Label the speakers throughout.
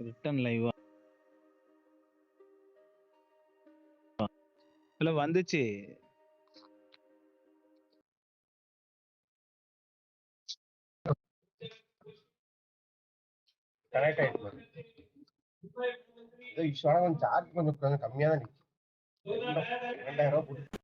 Speaker 1: Return லைவா இல்ல வந்துச்சு.
Speaker 2: கனெக்ட் ஆயிடுச்சு கொஞ்சம் சார்ஜ் கொஞ்சம் கொஞ்சம் கம்மியா தான் நிக்கும். ரெண்டாயிரம் ரூபாய்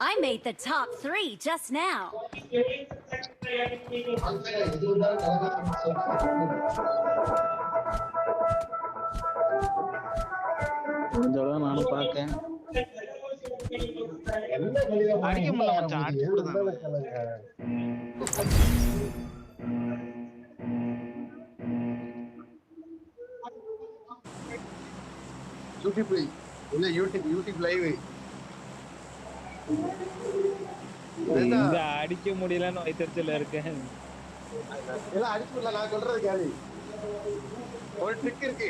Speaker 3: I made the top three just now.
Speaker 1: முடிஞ்சோட நானும் பார்த்தேன்
Speaker 2: என்ன கடிதம்
Speaker 1: அடிக்க முடியல மச்சான், அடிச்சு
Speaker 2: ஏழு
Speaker 1: விடுதாங்க.
Speaker 2: தடவை கிளம்புங்க. யூடியூப் இல்ல யூடியூப் யூடியூப் லைவ்
Speaker 1: இங்க அடிக்க முடியலன்னு வைத்தறிச்சல இருக்கேன்.
Speaker 2: எல்லாம் அடிச்சு விடல நான் சொல்றது கேள்வி ஒரு ட்ரிக் இருக்கு.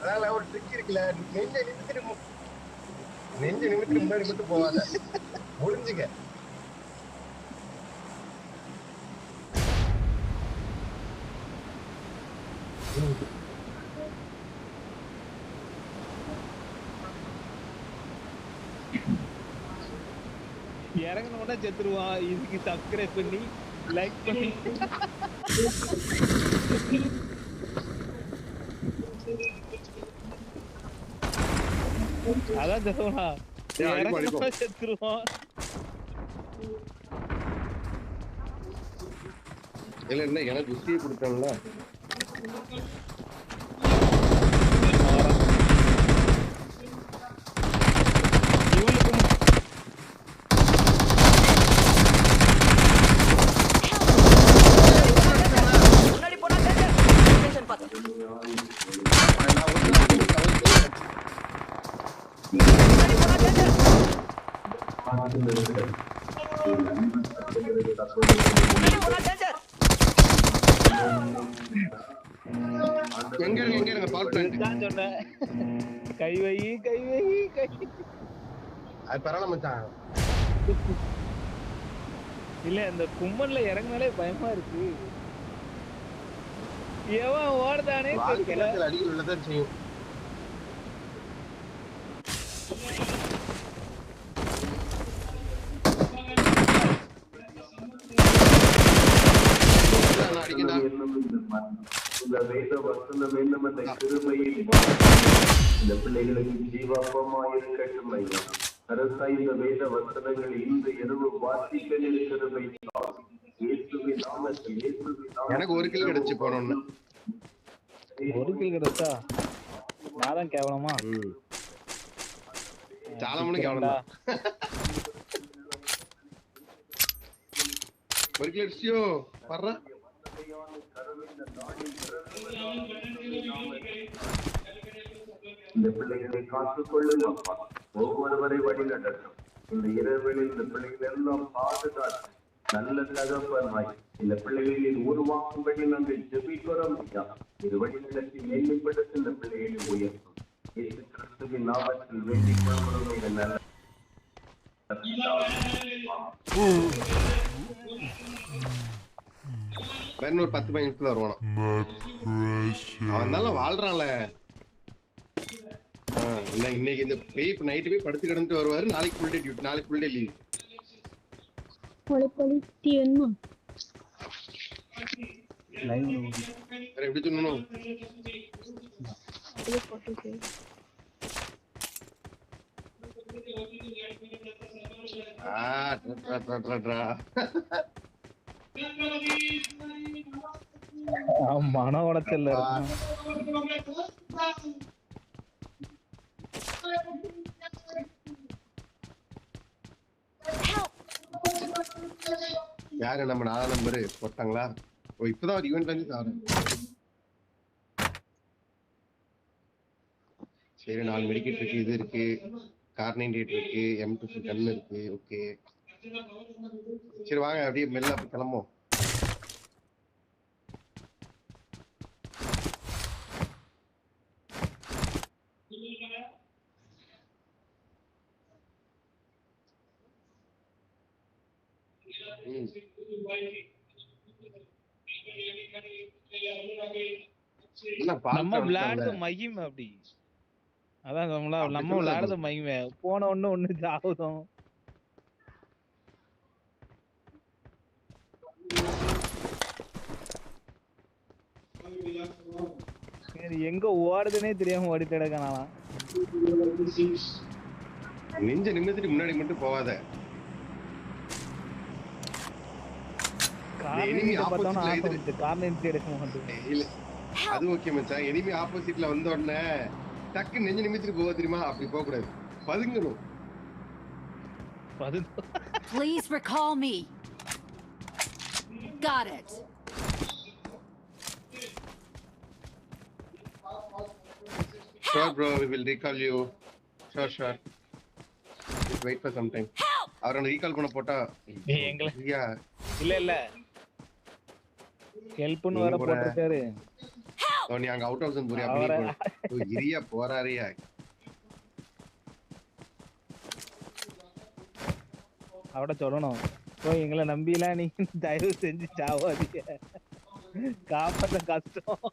Speaker 2: அதால ஒரு ட்ரிக் இருக்குல்ல. நெஞ்ச நிமித்திட்டு நெஞ்ச நிமித்திட்டு முன்னாடி மட்டும் போவாத முடிஞ்சுக்க.
Speaker 1: இறங்கின உடனே செத்துருவான் இதுக்கு சப்ஸ்கிரைப் பண்ணி லைக் பண்ணி அதான்
Speaker 2: அடிப்போம்,
Speaker 1: இறங்கின செத்துருவான்
Speaker 2: இல்ல என்ன எனக்கு புத்தியை கொடுத்தோம்ல
Speaker 1: இவனுக்கும்
Speaker 4: முன்னாடி போனா danger. Location பார்த்து. முன்னாடி போனா danger. முன்னாடி போனா danger.
Speaker 2: எங்க இருங்க எங்க இருங்க பால் பிளான்ட்
Speaker 1: தான் சொன்னேன். கை வை கை வை கை
Speaker 2: அது பரவாயில்ல மச்சான்.
Speaker 1: இல்ல இந்த கும்பன்ல இறங்கினாலே பயமா இருக்கு. எவன் ஓடுதானே தெரியல.
Speaker 2: அடிகள் உள்ளதான் செய்யும்.
Speaker 5: இந்த வேத வசனம் என்னும் அந்த கிருபையில் இந்த பிள்ளைகளுக்கு ஐயா அரசா இந்த வேத வசனங்கள் இந்த இரவு வாசிக்க நாமத்தில்
Speaker 2: எனக்கு ஒரு கிலோ கிடைச்சு போனோம்னு
Speaker 1: ஒரு கில் கிடைச்சா நான் கேவலமா
Speaker 2: கேவலம் தான். ஒரு கிலோ அடிச்சியோ வர்ற.
Speaker 5: இந்த பிள்ளைகளை காத்துக் கொள்ளுங்க அப்பா. ஒவ்வொருவரை வழி நடத்தும். இந்த இரவில் இந்த பிள்ளைகள் எல்லாம் பாதுகாத்து நல்ல தகப்பனாய். இந்த பிள்ளைகளில் உருவாக்கும்படி நாங்கள் ஜெபிக்கிறோம் ஐயா. இது வழிநடத்தி மேன்மைப்படுத்தி இந்த பிள்ளைகளை உயர்த்தும். இயேசு கிறிஸ்துவின் நாமத்தில் வேண்டிக் கொள்கிறோம். இந்த நல்ல
Speaker 2: வேற ஒரு பத்து வருவானா அவன் தானே வாழ்றான்ல. ஆ, இல்ல, இன்னைக்கு இந்த போய் இப்ப நைட்டு போய் படுத்து கிடந்துட்டு வருவாரு. நாளைக்கு ஃபுல் டே டியூட்டி நாளைக்கு ஃபுல் டே லீவ் வேற எப்படி சொல்லணும்? ஆ, ட்ரா, ட்ரா, ட்ரா, ட்ரா.
Speaker 1: மன உடைச்சல்ல
Speaker 2: யாரு நம்ம நாலு நம்பரு போட்டாங்களா ஓ இப்பதான் ஒரு ஈவெண்ட் வந்து சாரு. சரி நாலு மெடிக்கெட் இருக்கு இது இருக்கு. கார் நைன்டி எயிட் இருக்கு எம் டூ கன் இருக்கு. ஓகே சரி வாங்க அப்படியே மெல்ல கிளம்புவோம்
Speaker 1: நம்ம விளையாடுறது. மகிமை அப்படி அதான் நம்மளா நம்ம. விளையாடுறது மகிமை போன ஒண்ணு ஒண்ணு சாவுதும் எங்க ஓடுதுன்னே தெரியாம ஓடிட்டு கிடக்கானாலாம்
Speaker 2: நெஞ்ச நிமிர்ந்துட்டு முன்னாடி மட்டும் போவாத அது ஓகே மச்சான். எனிமி ஆப்போசிட்ல வந்த உடனே டக்கு நெஞ்சு நிமித்திட்டு போக தெரியுமா? அப்படி போக கூடாது பதுங்கணும்
Speaker 3: Please recall me. Got it.
Speaker 2: Sure, bro. We will recall you. Sure, sure. Just wait for some time. அவரை ரீகால் பண்ண போட்டா
Speaker 1: எங்களை- இல்ல இல்ல. ஹெல்ப்னு
Speaker 2: கூட-
Speaker 1: போட்டிருக்காரு.
Speaker 2: ஓ, நீ அங்க அவுட் ஹவுஸ் போறியா?
Speaker 1: அவரை-
Speaker 2: அப்படி ஓ, இரியா போறாரியா?
Speaker 1: அவட சொல்லணும். ஓ எங்களை நம்பிலாம் நீ தயவு செஞ்சு சாவாதீங்க. காப்பாத்த கஷ்டம்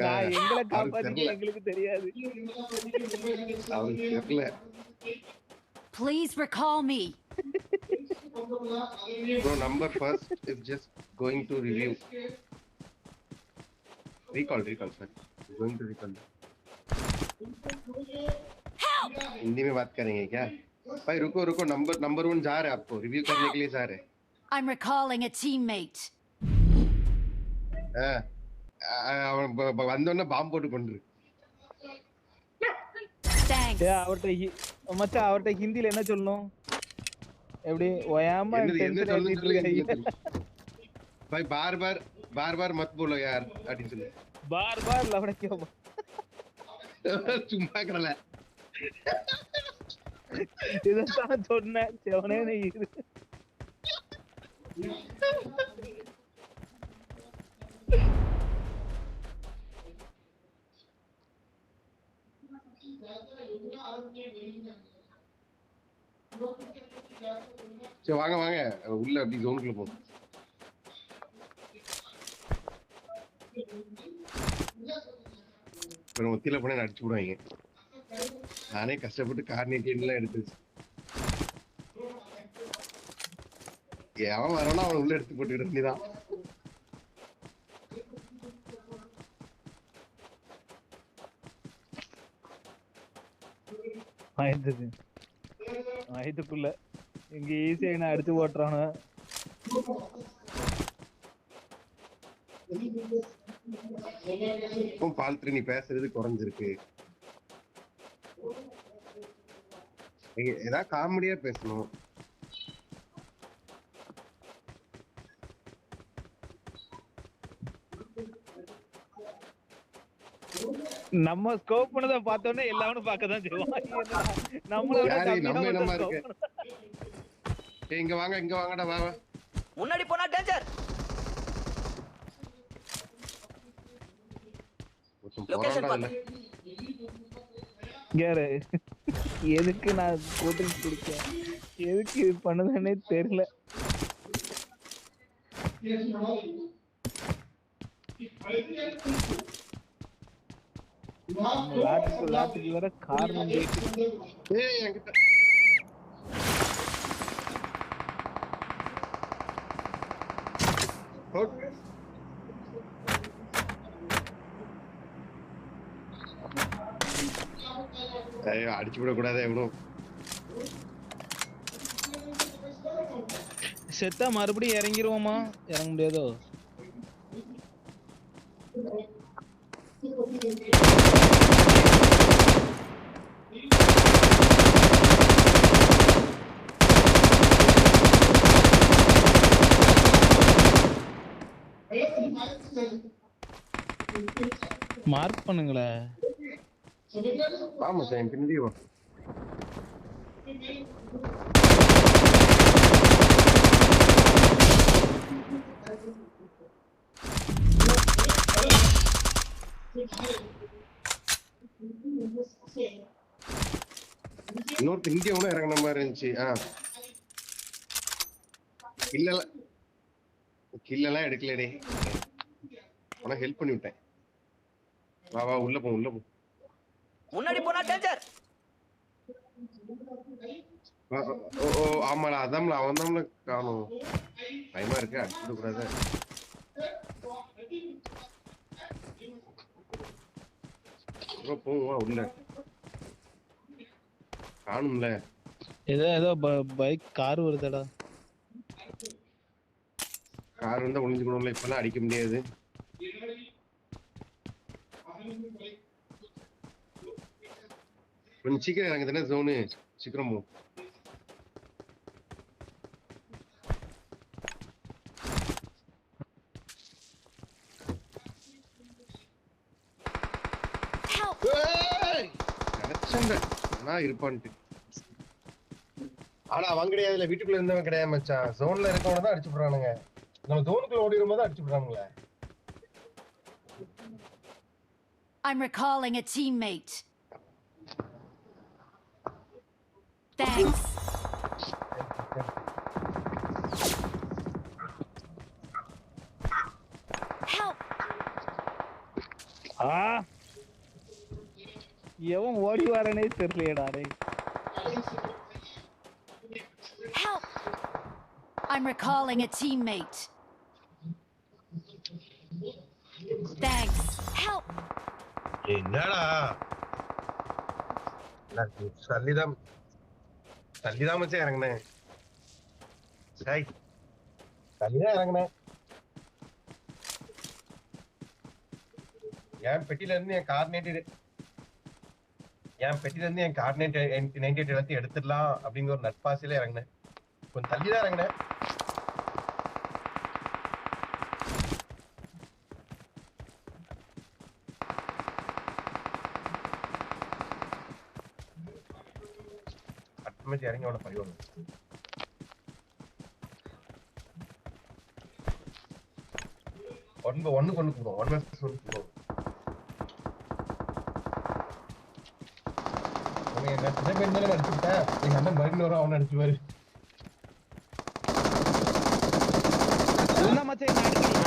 Speaker 1: நான் எங்களை காப்பாத்திக்க
Speaker 2: தெரியல.
Speaker 1: எங்களுக்கு தெரியாது
Speaker 2: அவருக்கு தெரியல
Speaker 3: Please recall me.
Speaker 2: Bro number first is just going to review recall recall sir going to recall Hindi में बात करेंगे क्या भाई रुको रुको नंबर नंबर वन जा रहे हैं आपको रिव्यू करने के लिए जा रहे हैं
Speaker 3: I'm recalling a teammate.
Speaker 2: ஆ, ஆ, அவன் ப- ப- வந்தோடனே பாம்பு போட்டு கொண்டு
Speaker 3: Thanks.
Speaker 1: ஏ அவர்ட்ட ஹி- மச்சான் அவர்ட்ட ஹிந்தில என்ன சொல்லணும் எப்படி ஒயாம
Speaker 2: என்னது என்ன
Speaker 1: tension
Speaker 2: சொல்லுன்னு
Speaker 1: ஏத்திட்டு
Speaker 2: சொல்லி
Speaker 1: இருக்காங்க.
Speaker 2: भाई बार बार बार बार मत बोलो यार அப்படின்னு சொல்லி
Speaker 1: பார் பார் லவடக்கியோ
Speaker 2: சும்மா கடல
Speaker 1: இதான் சொன்னேன் செவனே இரு
Speaker 2: சரி வாங்க வாங்க. உள்ள அப்படி ஜோனுக்குள்ள போகும் இப்போ ஒத்தியில போனா அடிச்சு விடுவாங்க நானே கஷ்டப்பட்டு கார் எல்லாம் எடுத்து எவன் வரணும் அவன் உள்ள எடுத்து போட்டுக்கிட்டு வேண்டியதான்
Speaker 1: ஆயிரத்துக்கு ஆயிரத்துக்குள்ள இங்க ஈஸியா என்ன அடிச்சு ஓட்டுறானு.
Speaker 2: இப்போ பால்த்ரி நீ பேசுறது குறைஞ்சிருக்கு. ஏதாவது காமெடியா பேசணும்.
Speaker 1: நம்ம ஸ்கோப் பண்ணத பார்த்தோன்னே எல்லாரும் பார்க்க தான் செய்வான் நம்மள
Speaker 2: யாரு? நம்ம
Speaker 1: scope
Speaker 2: இருக்கு? இங்க வாங்க இங்க வாங்கடா வா வா.
Speaker 4: முன்னாடி போனா டேஞ்சர் லொகேஷன் பாத்து
Speaker 1: இரு. எதுக்கு நான் கூட்டிட்டு கொடுத்தேன் எதுக்கு இது பண்ணுதுன்னே தெரியல லாட்டுக்கு லாட்டுக்கு காரணம்
Speaker 2: ஏய், என்கிட்ட ஓகே. ஐயோ அடிச்சு விட கூடாதே எவனும்
Speaker 1: செத்தா மறுபடியும் இறங்கிருவோமா இறங்க முடியாதோ மார்க் பண்ணுங்களேன்
Speaker 2: ஆமா சார் என் பின்னாடியே வா இன்னொருத்தர் ஒன்றும் இறங்கின மாதிரி இருந்துச்சு. ஆ. கில்லெல்லாம் கில்லெல்லாம் எடுக்கலடே. ஆனால் ஹெல்ப் பண்ணி விட்டேன் வா வா உள்ள போ உள்ள போ.
Speaker 4: முன்னாடி போனா டேஞ்சர்
Speaker 2: ஓ ஓ ஆமாடா அதான்ல அவன் தான்ல காணும். பயமா இருக்கு அடிச்சுட கூடாது. bro, போவோம் வா உள்ள. காணும்ல.
Speaker 1: ஏதோ ஏதோ பைக் கார் வருதுடா.
Speaker 2: கார் வந்தா ஒளிஞ்சுக்கணும்ல இப்பெல்லாம் அடிக்க முடியாது. கொஞ்சம் சீக்கிரம் இறங்க தானே ஜோனு சீக்கிரம் இருப்பான்ட்டு. ஆனா அவன் கிடையாதுல வீட்டுக்குள்ள இருந்தவன் கிடையாது மச்சான். ஜோன்ல இருக்கவன தான் அடிச்சு போடுறானுங்க நம்ம ஜோனுக்குள்ள ஓடிடும் போது அடிச்சு போடுறானுங்களே
Speaker 3: I'm recalling a teammate. Thanks. Help!
Speaker 1: ஆ எவன் ஓடி வரனே தெரியலடா டேய்
Speaker 3: Help! I'm recalling a teammate.
Speaker 2: என்னடா? தள்ளிதான் தள்ளிதான் மச்சான் இறங்கினேன். சாய் தள்ளிதான் இறங்கினேன். என் பெட்டில இருந்து என் கார்டினேட்டர் என் பெட்டில இருந்து என் கார்னேட் நைன்டி எயிட் எல்லாத்தையும் எடுத்துடலாம் அப்படிங்கிற ஒரு நட்பாசையில இறங்கினேன். கொஞ்சம் தள்ளி தான் இறங்கினேன். அட்டமேட்டிக் இறங்கி அவனை பழி ஒன்பது ஒன்று ஒன்று கொண்டு போடுவோம் ஒன் வர்சஸ் ஒன்று போடுவோம் அவன் என்ன சின்ன பையன் தானே அடிச்சு விட்டேன் அண்ணன் மறுபடியும் வரும் அவனை அடிச்சுவாரு
Speaker 1: மச்சான்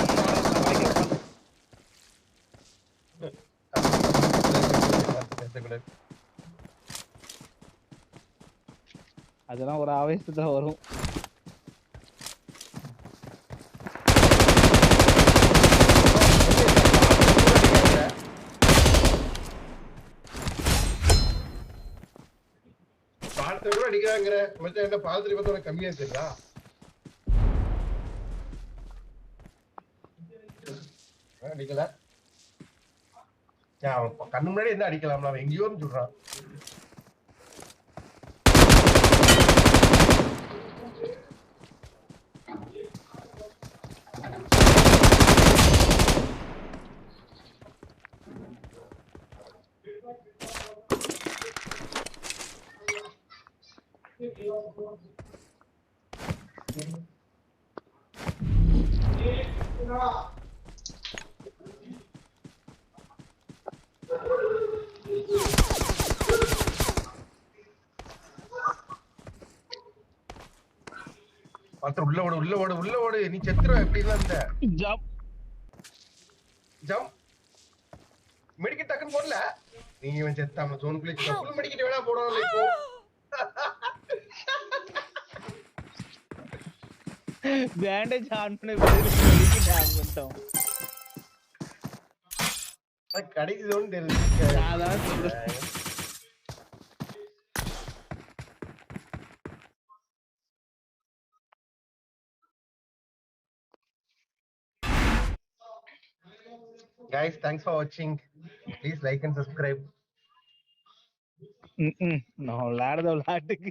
Speaker 1: அதெல்லாம் ஒரு ஆவேசத்துல வரும்.
Speaker 2: பாலத்தை கூட அடிக்கிறாங்கிற. மச்சான் என்ன பாலத்துல பார்த்தா உனக்கு கம்மியா தெரியுதா? அடிக்கல. அவன் கண்ணு முன்னாடி என்ன அடிக்கலாம்ல? அவன் எங்கேயோ சொல்றான். ஒருத்தர் உள்ள ஓடு உள்ள ஓடு உள்ள ஓடு. நீ செத்துருவ எப்படி இருந்த?
Speaker 1: ஜாப்
Speaker 2: ஜம் மெடிக்கெட் டக்குன்னு போடல. நீங்க இவன் செத்தாம ஜோனுக்குள்ளே ஃபுல் மெடிக்கெட் வேணா போடணும் இப்போ.
Speaker 1: பேண்டேஜ் ஆன் பண்ண பிறகு ஆன் பண்ணிட்டோம்
Speaker 2: கடைசி ஜோன் தெரிஞ்சு
Speaker 1: அதான் சொல்றேன்.
Speaker 2: கைஸ் தேங்க்ஸ் ஃபார் வாட்சிங் ப்ளீஸ் லைக் அண்ட்
Speaker 1: சப்ஸ்கிரைப் நான் விளையாடுத விளையாட்டுக்கு.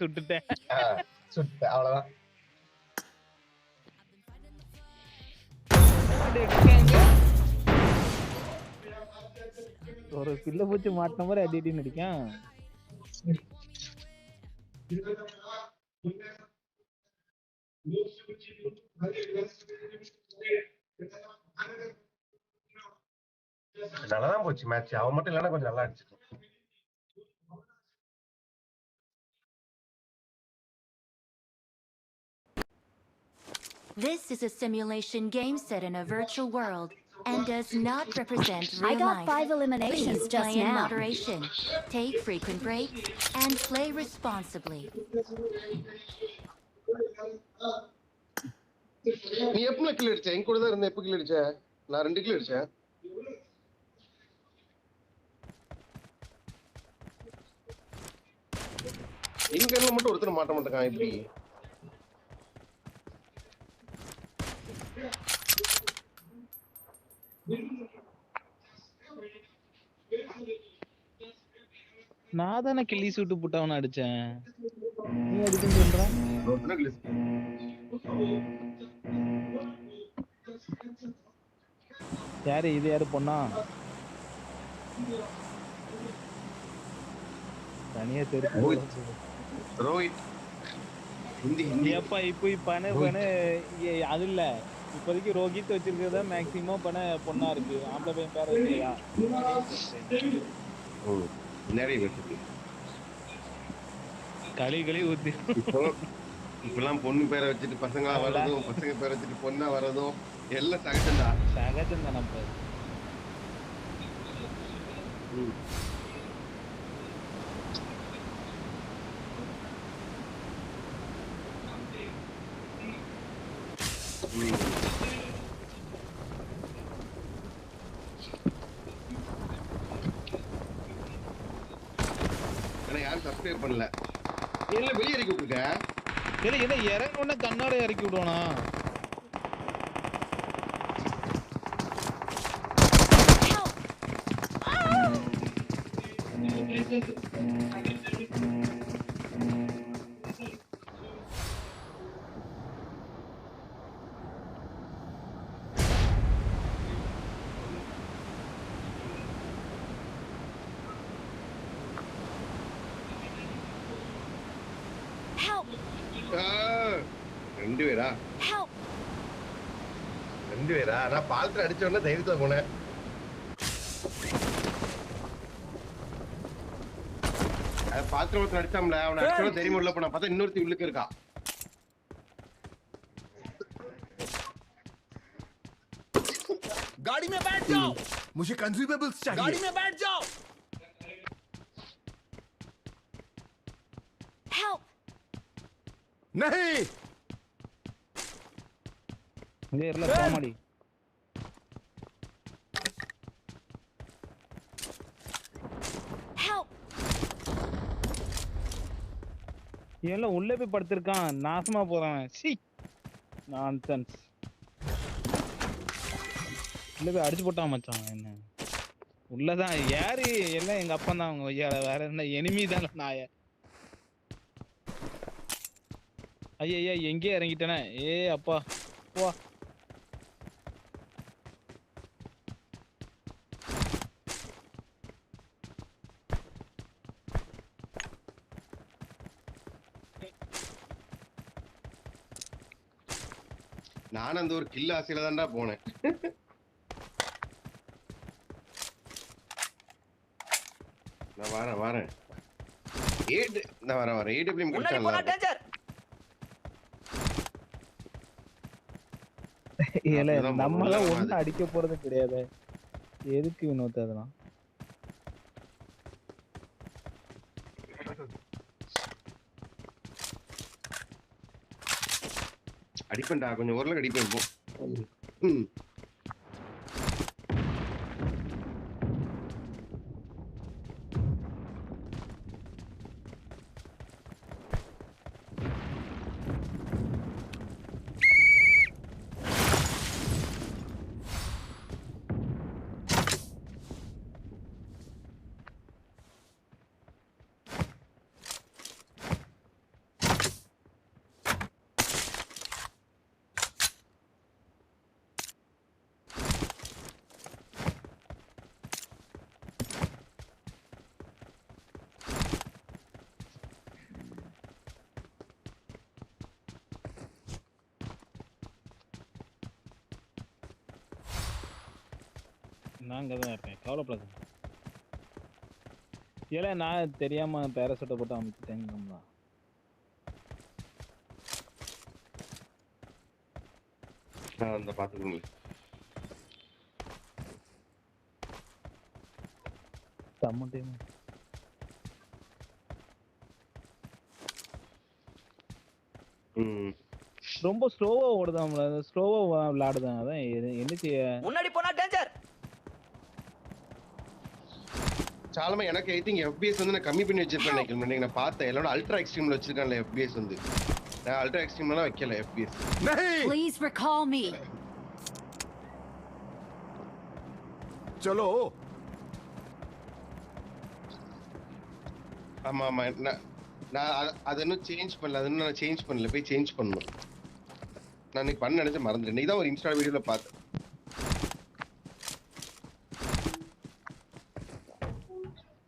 Speaker 1: சுட்டுட்டேன்.
Speaker 2: சுட்டு அவ்வளவுதான்.
Speaker 1: ஒரு பிள்ளை பூச்சி மாட்டின மாதிரி அடி அடி அடிக்கான்
Speaker 2: நல்லாதான் போச்சு மேட்ச் அவன் மட்டும் இல்லைன்னா கொஞ்சம் நல்லா அடிச்சிருக்கும்.
Speaker 3: This is a simulation game set in a virtual world and does not represent real
Speaker 6: I got
Speaker 3: life.
Speaker 6: five eliminations
Speaker 3: Please
Speaker 6: just
Speaker 3: play in
Speaker 6: now.
Speaker 3: moderation, take frequent breaks, and play responsibly.
Speaker 2: நீ எப்பல kill அடிச்ச என் கூட தான் இருந்த எப்ப kill அடிச்ச நான் ரெண்டு kill அடிச்சேன் எங்க இருந்து மட்டும் ஒருத்தர் மாட்ட மாட்டேங்கான் எப்படி
Speaker 1: நான் தானே கிள்ளி சூட்டு புட்டவன அடிச்சேன். நீ அடிச்சுன்னு சொல்ற? யாரு இது யாரு பொண்ணா? தனியா. தெரிஞ்சு
Speaker 2: ரோஹித். ஹிந்தி ஹிந்தி.
Speaker 1: இப்போ பண அது இல்ல. இப்போதைக்கு ரோஹித் வச்சிருக்கிறதா மேக்சிமம் பண பொண்ணா இருக்கு. ஆம்பளை பையன் பேர்
Speaker 2: ம், நிறைய
Speaker 1: களி களி ஊத்தி.
Speaker 2: இப்போ இப்பெல்லாம் பொண்ணு பேரை வச்சுட்டு பசங்களா வர்றதும் பசங்க பேரை வச்சுட்டு பொண்ணா வர்றதும் எல்லாம் சகஜம்டா
Speaker 1: சகஜம் தான் நம்ம
Speaker 2: ம். ம். ஆனா சப்ஸ்கிரைப் பண்ணல என்ன வெளியே இறக்கி விட்டுருக்க
Speaker 1: இல்ல என்ன இறங்கணும்னா கண்ணோட இறக்கி விடுவானா
Speaker 3: Help! Help!
Speaker 2: ரெண்டு பேரா நான் பாலத்துல அடிச்ச உடனே தைரியத்தை போனேன் அது பாத்திரம் ஒருத்தன் அடிச்சாம்ல அவனை அடிச்சோட தைரியம் உள்ள போனா பார்த்தா இன்னொருத்தி உள்ளுக்கு இருக்கா
Speaker 7: गाड़ी में बैठ जाओ मुझे कंज्यूमेबल्स चाहिए गाड़ी में बैठ जाओ
Speaker 3: Help!
Speaker 7: नहीं
Speaker 1: இங்க இருல கோமாடி இவன் உள்ள போய் படுத்திருக்கான். நாசமா போறான். சி நான்சென்ஸ் உள்ள போய் அடிச்சு போட்டான் மச்சான். என்ன? உள்ளதான். யாரு? எல்லாம் எங்க அப்பா தான் அவங்க ஐயா. வேற என்ன? எனிமி தான் நாய. ஐயா ஐயா எங்கேயே இறங்கிட்டேனே. ஏ அப்பா. வா
Speaker 2: அந்த ஒரு கில் ஆசையில தான்டா போனேன். நான் வரேன் வரேன். ஏடு நான் வரேன் வரேன். ஏடபிள்யூஎம்
Speaker 4: முன்னாடி
Speaker 2: கிடைச்சா
Speaker 4: போனா
Speaker 2: நல்லா இருக்கும்.
Speaker 4: டேஞ்சர்
Speaker 1: இல்ல
Speaker 2: அப்படிதான்
Speaker 1: நம்ம
Speaker 2: போகணும்.
Speaker 1: தான்
Speaker 2: அது-
Speaker 1: ஒண்ணும் அடிக்க போறது கிடையாது. எதுக்கு வினோத் அதெல்லாம்
Speaker 2: அடிப்பேன்டா கொஞ்சம் ஓரளவுக்கு அடிப்பேன் ம்.
Speaker 1: நான் அங்கே தான் இருக்கேன். கவலைப்படாத ஏல நான் தெரியாம பேரசூட்டை போட்டு அமைச்சிட்டேங்கம்மா
Speaker 2: நான் அந்த பாத்துக்கோங்க
Speaker 1: செம்ம டைம் ரொம்ப ஸ்லோவா ஓடுதாம்ல ஸ்லோவா விளையாடுதான் அதான் செய்ய
Speaker 4: முன்னாடி போனா டேஞ்சர்
Speaker 2: சாலமா எனக்கு ஐ திங்க் எஃபிஎஸ் வந்து நான் கம்மி பண்ணி வச்சிருக்கேன் நினைக்கிறேன். நான் பார்த்தேன். எல்லாரும் அல்ட்ரா எக்ஸ்ட்ரீம்ல வச்சிருக்கான்ல எஃபிஎஸ் வந்து. நான் அல்ட்ரா எக்ஸ்ட்ரீம்லாம் வைக்கல எஃபிஎஸ்
Speaker 3: ப்ளீஸ் ரிகால் மீ
Speaker 7: சலோ
Speaker 2: ஆமா ஆமா. நான் நான் அது இன்னும் சேஞ்ச் பண்ணல. அது இன்னும் நான் சேஞ்ச் பண்ணல. போய் சேஞ்ச் பண்ணணும். நான் இன்னைக்கு பண்ண நினைச்சு மறந்துட்டேன். இன்னைக்கு தான் ஒரு இன்ஸ்டா வீடியோல பார்த்தேன்.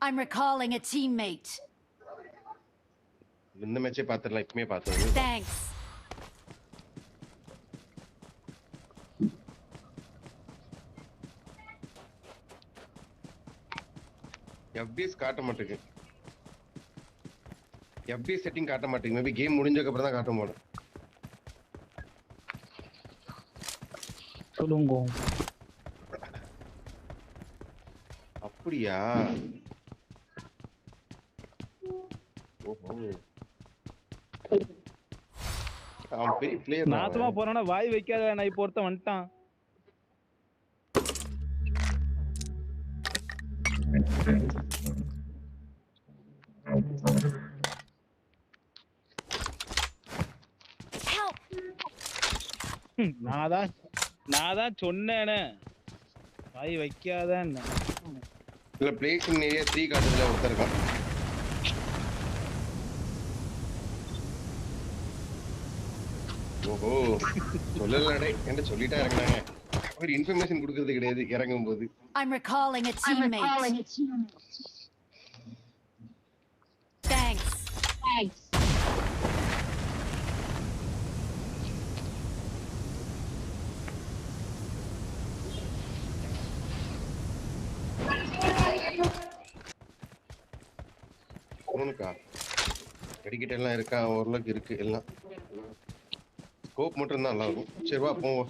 Speaker 3: I'm recalling a teammate.
Speaker 2: இந்த மேட்சே பார்த்துடலாம் இப்பமே பார்த்தது
Speaker 3: Thanks.
Speaker 2: எஃபிஎஸ் காட்ட மாட்டேங்குது எஃபிஎஸ் செட்டிங் காட்ட மாட்டேங்குது மேபி கேம் முடிஞ்சதுக்கு அப்புறம் தான் காட்ட மாட்டேன்
Speaker 1: சொல்லுங்க
Speaker 2: அப்படியா ஓஹோ அவன் பெரிய பிளேயர்
Speaker 1: நாசமா போறானா வாய் வைக்காத நான் இப்போ ஒருத்தன் வந்துட்டான் நான் தான் நான் தான் சொன்னேனே. வாய் வைக்காதன்னு.
Speaker 2: இல்ல பிளேஸ் ஏரியா த்ரீ காட்டுதுல ஒருத்தர் இருக்கான். ஓஹோ சொல்லலடே என்ன சொல்லிட்டா இறங்குனாங்க. ஒரு இன்ஃபர்மேஷன் கொடுக்கறது கிடையாது இறங்கும் போது
Speaker 3: I'm recalling a teammate. Thanks.
Speaker 2: மூணுக்கா வெடிக்கிட்ட எல்லாம் இருக்கா? ஓரளவுக்கு இருக்கு எல்லாம். ஸ்கோப் மட்டும் தான் நல்லா இருக்கும் சரி வா போவோம்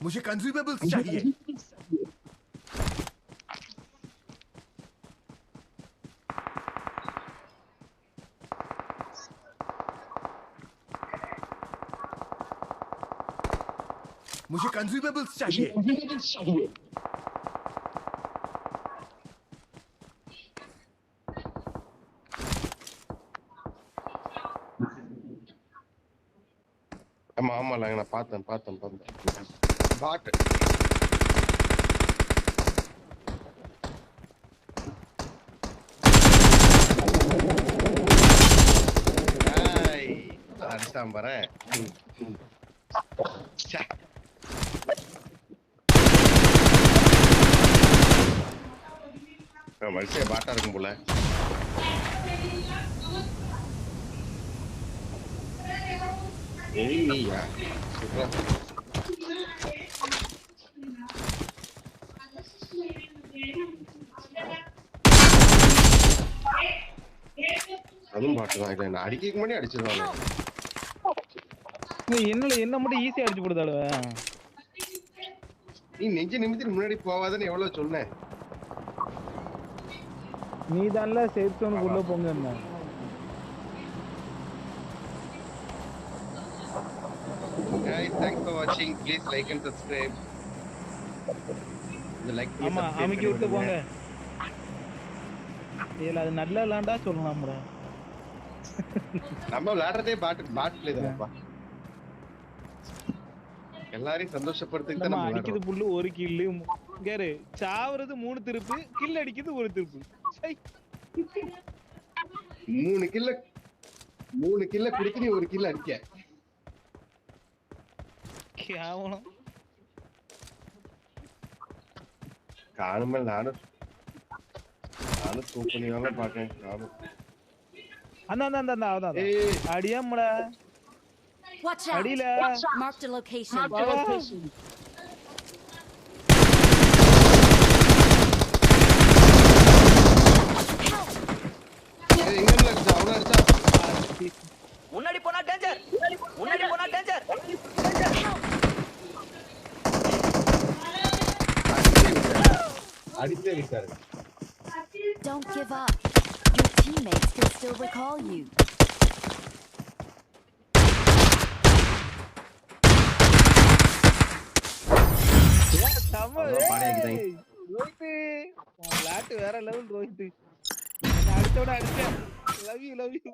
Speaker 7: मुझे कंज्यूमेबल्स चाहिए मुझे कंज्यूमेबल्स चाहिए
Speaker 2: ஆமால நான் பார்த்தேன் பார்த்தேன் பார்த்தேன் பாட்டு அடிச்சான் பாரு ம், ம். ச்சே. ஆ, மனுஷன் பாட்டா இருக்கும் போல அதுவும் பாட்டு தான். நான் அடிக்க முன்னாடி அடிச்சிருவாங்க
Speaker 1: என்னல என்ன மட்டும் ஈஸியா அடிச்சு போடுதாளுவ
Speaker 2: நீ நெஞ்ச நிமித்திட்டு முன்னாடி போவாதன்னு எவ்வளவு சொன்னேன்
Speaker 1: நீ தான்ல சேஃப் உள்ள போங்க என்ன
Speaker 2: watching please like and subscribe. இந்த லைக்
Speaker 1: ஆமா அமைக்கி விட்டு. போங்க. இல்ல அது நல்ல விளாண்டா சொல்லலாம்டா
Speaker 2: நம்ம விளையாடுறதே பாட்டு பாட்டு பிளே தானப்பா. எல்லாரையும் சந்தோஷப்படுத்துக்கு தான்
Speaker 1: நம்ம அடிக்குது. புல்லு ஒரு கில்லு கேரு சாவுறது மூணு திருப்பு கில் அடிக்குது ஒரு திருப்பு.
Speaker 2: மூணு கில்ல மூணு கில்ல குடுத்து நீ ஒரு கில்ல அடிக்க. കേവണം
Speaker 1: കാണുമ്പോൾ നാട് നാട് തൂപ്പണിയോളം പാട്ടേ കാണും
Speaker 2: അന്നാ
Speaker 1: അന്നാ
Speaker 3: അന്നാ അന്നാ
Speaker 1: അടിയാ
Speaker 3: നമ്മളെ അടിയില്ല മാർക്ക്
Speaker 1: ദ ലൊക്കേഷൻ
Speaker 4: முன்னாடி போனா டேஞ்சர் முன்னாடி போனா டேஞ்சர்
Speaker 2: அடிச்சே விட்டாரு
Speaker 6: Don't give up. Your teammates can still recall you.
Speaker 1: செம்ம,
Speaker 2: அதான் பாடையாக்கிட்டாங்க.
Speaker 1: ஏய், ரோஹித்து, உன் விளையாட்டு வேற லெவல் ரோஹித்து என்ன அடிச்சோட அடிச்சேன் லவ் யூ லவ் யூ